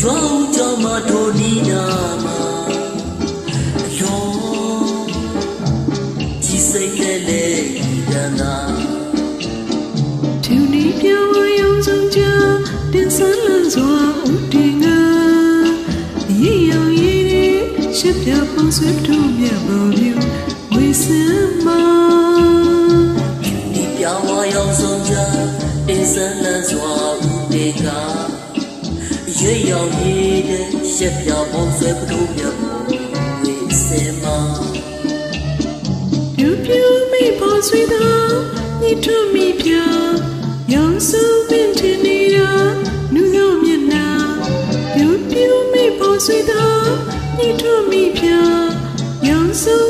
ရွာဦးကြမှာတို့ဒီနာမှာရောဒီစိတ်နဲ့လေဒနာသူနေပြောင်းရုံဆုံးချတင်ဆန်းလန်းစွာဦးတင်ငါရေရောင်ရည်ရှစ်ပြပုံဆွဲတို့မြတ်ပေါ် ရွေရောက်ရည်တဲ့ရှက်ပြောင်းပုံဆွဲပထုမြတ်ပေါ်ဝေစင်မပြူပြူမိပေါ်ဆွေးသောညီထုမိပြရောင်စုံပင်တင်နေရာနူသောမျက်နှာပြူပြူမိပေါ်ဆွေးသောညီထုမိပြရောင်စုံ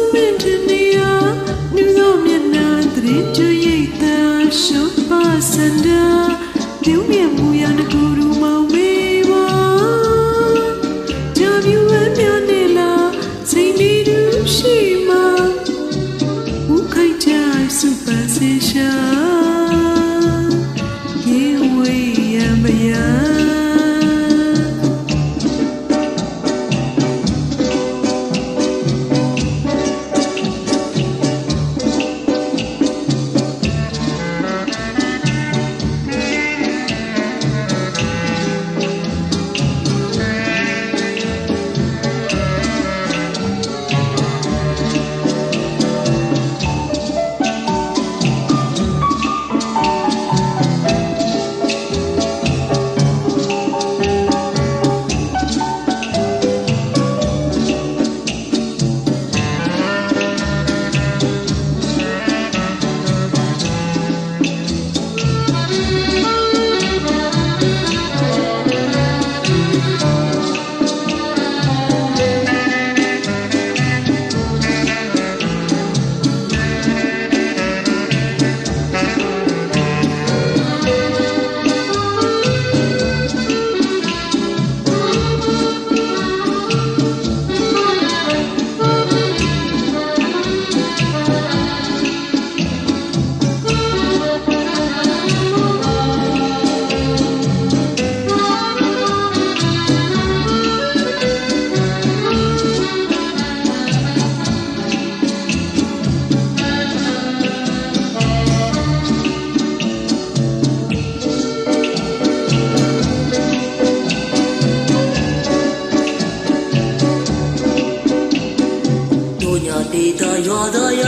တို့ညာဒေတာရွာသားရ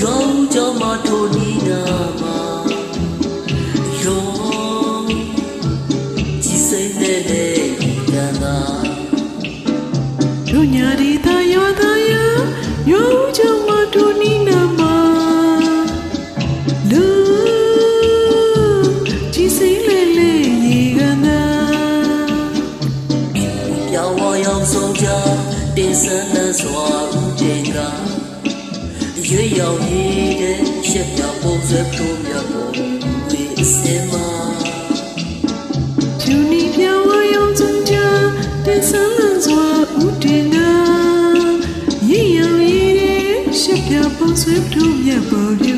ရောင်းကြောင်းမထိုနီနာမှာရောကြည်စိမ့်တဲ့တဲ့ရန်သာတို့ညာဒီသာယောသာယာယောဦးချောင်းမတို့နီနာမလူကြည်စိမ့်လေလေရေကနာပြောင်းဝါရောက်ဆုံးကြတင်ဆန်းလန်းစွာဦးတေက ရွေရောက်ရည်တဲ့ရှက်ပြောင်းပုံဆွဲပထုမြတ်ပေါ်ဝေစင်မဂျူနီပြောင်းဝရောင်စုံကြတင်ဆန်းလန်းစွာဦးတင်နာရေရောင်ရည်တဲ့ရှက်ပြပုံဆွဲတို့မြတ်ပေါ်ပြူ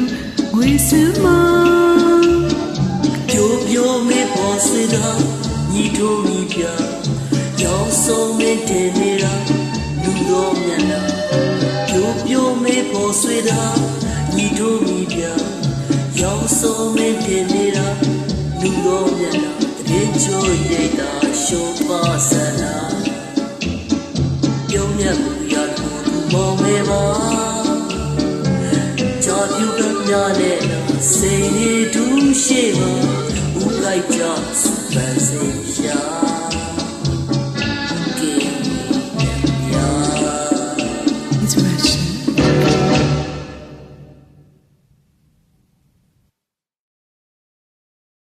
ငွေစမ်းမပြိုပြိုမေပေါ်ဆွေတာညီတို့မိပြရောင်းဆုံးမင်းတင်နေတာ ပြိုပြိုမေပေါ်ဆွေတာညီတို့မိပြရောင်းဆုံးမင်းတင်နေတာလူတော်မျက်နှာတရင်ချိုးရိတ်တာရှုံးပါဆန္ဒပြုံးမြတ်မှုရလို့မောင်မေပါကြာပြူကမြနဲ့စိတ်နေတူရှိပါဦးလိုက်ကြစပန်စေရှာ